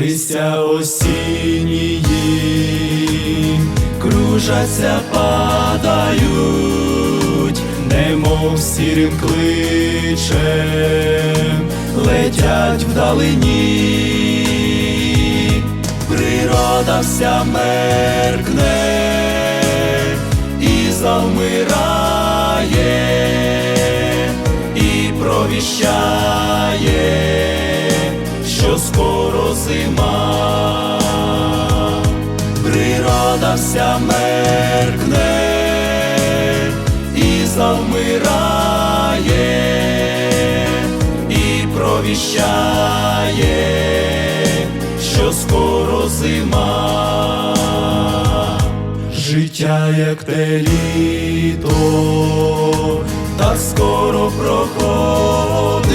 листя осіннії, кружаться, падають, немов сірим кличем, летять вдалині, природа вся меркне і завмирає, і провіщає, зима, природа вся меркне і завмирає, і провіщає, що скоро зима. Життя, як те літо, так скоро проходить,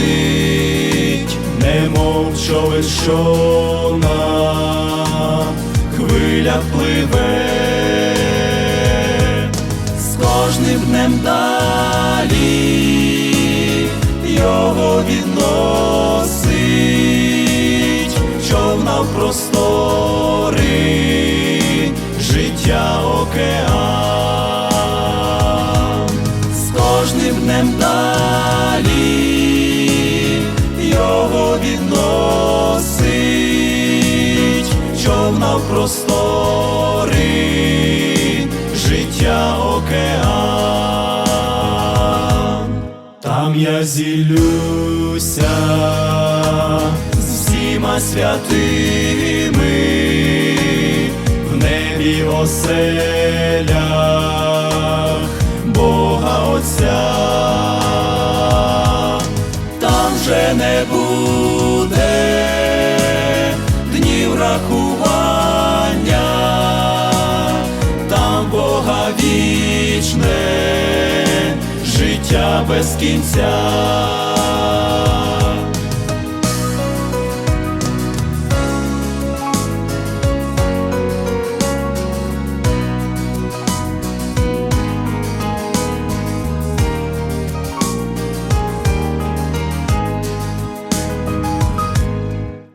човен, що на хвилях пливе, з кожним днем далі його відносить, човна в простори, життя океан, простори, життя океан, там я зілюся з всіма святими в небі оселях Бога Отця, там вже не буде без кінця.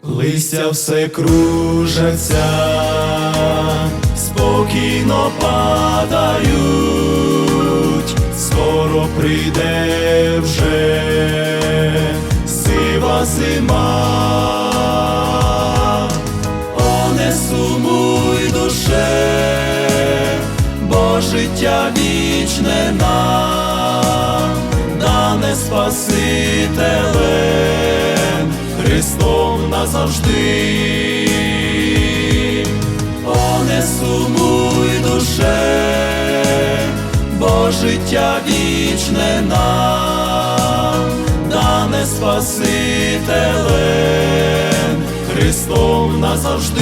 Листя все кружаться, спокійно падають, скоро прийде вже сива зима. О, не сумуй душе, бо життя вічне нам дане Спасителем Христом назавжди. Життя вічне нам дане Спасителем Христом назавжди.